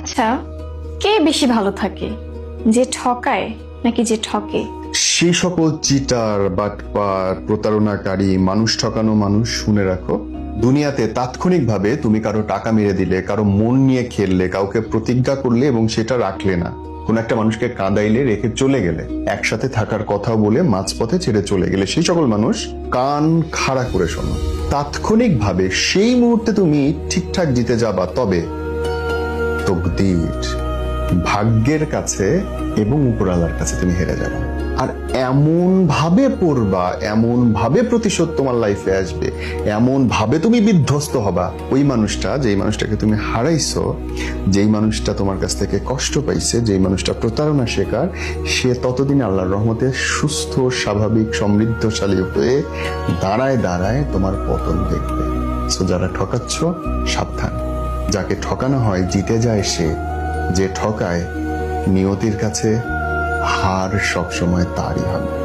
আচ্ছা কে বেশি ভালো থাকে? যে ঠকায় নাকি যে ঠকে? সেই সকল চিটার, বাটপার, প্রতারণাকারী, মানুষ ঠকানো মানুষ, শুনে রাখো, দুনিয়াতে তাৎক্ষণিকভাবে তুমি কারও টাকা মেরে দিলে, কারও মন নিয়ে খেললে, কাউকে প্রতিজ্ঞা করলে এবং সেটা রাখলে না। কোন একটা মানুষকে কাঁদাইলে, রেখে চলে গেলে, একসাথে থাকার কথা বলে মাঝপথে ছেড়ে চলে গেলে, সেই সকল মানুষ কান খাড়া করে শোনো। তাৎক্ষণিকভাবে সেই মুহূর্তে তুমি ঠিকঠাক জিতে যাবা, তবে তকদির ভাগ্যের কাছে এবং উপরালার কাছে তুমি হেরে যাবে। আর এমন ভাবে পড়বা এমন ভাবে প্রতিশোধ তোমার লাইফে আসবে এমন ভাবে তুমি বিধ্বস্ত হবা, ওই মানুষটা, যেই মানুষটাকে তুমি হারাইছো, যেই মানুষটা তোমার কাছ থেকে কষ্ট পাইছে, যেই মানুষটা প্রতারণা শেখার, সে ততদিন আল্লাহর রহমতে সুস্থ, স্বাভাবিক, সমৃদ্ধশালী হয়ে দাঁড়ায় দাঁড়ায় তোমার পতন দেখবে। সো যারা ঠকাচ্ছ, সাবধান। যাকে ঠকানো হয় জিতে যায় সে। যে ঠকায় নিয়তির কাছে হার সবসময় তারই হবে।